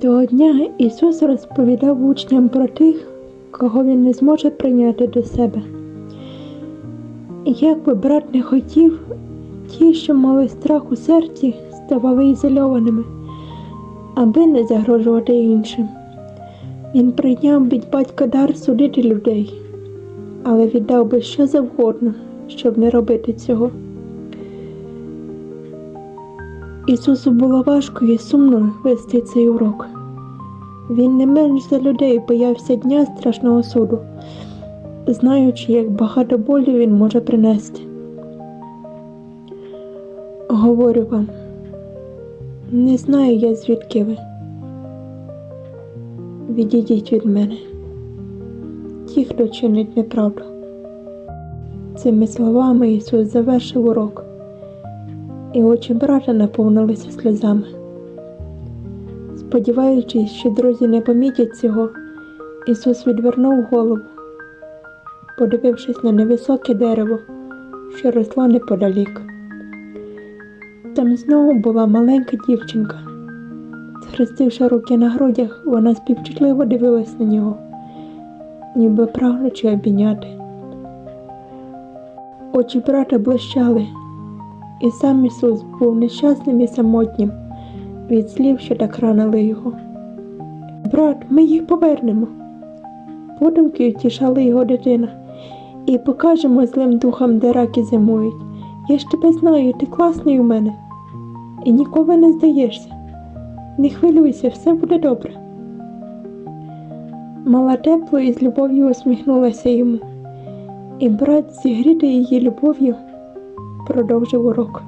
Того дня Ісус розповідав учням про тих, кого Він не зможе прийняти до себе. І Як би брат не хотів, ті, що мали страх у серці, ставали ізольованими, аби не загрожувати іншим. Він прийняв від батька дар судити людей, але віддав би що завгодно, щоб не робити цього. Ісусу було важко і сумно вести цей урок. Він не менш за людей боявся дня страшного суду, знаючи, як багато болю він може принести. Говорю вам, не знаю я, звідки ви. Відійдіть від мене, ті, хто чинить неправду. Цими словами Ісус завершив урок, і очі брата наповнилися сльозами. Сподіваючись, що друзі не помітять цього, Ісус відвернув голову, подивившись на невисоке дерево, що росло неподалік. Там знову була маленька дівчинка. Схрестивши руки на грудях, вона співчутливо дивилась на нього, ніби прагнучи обійняти. Очі брата блищали, і сам Ісус був нещасним і самотнім від слів, що так ранили його. Брат, ми їх повернемо. Подумки втішала його дитина, і покажемо злим духам, де раки зимують. Я ж тебе знаю, ти класний у мене, і ніколи не здаєшся. Не хвилюйся, все буде добре. Мала тепло і з любов'ю усміхнулася йому, і брат, зігрітий її любов'ю, продовжив урок.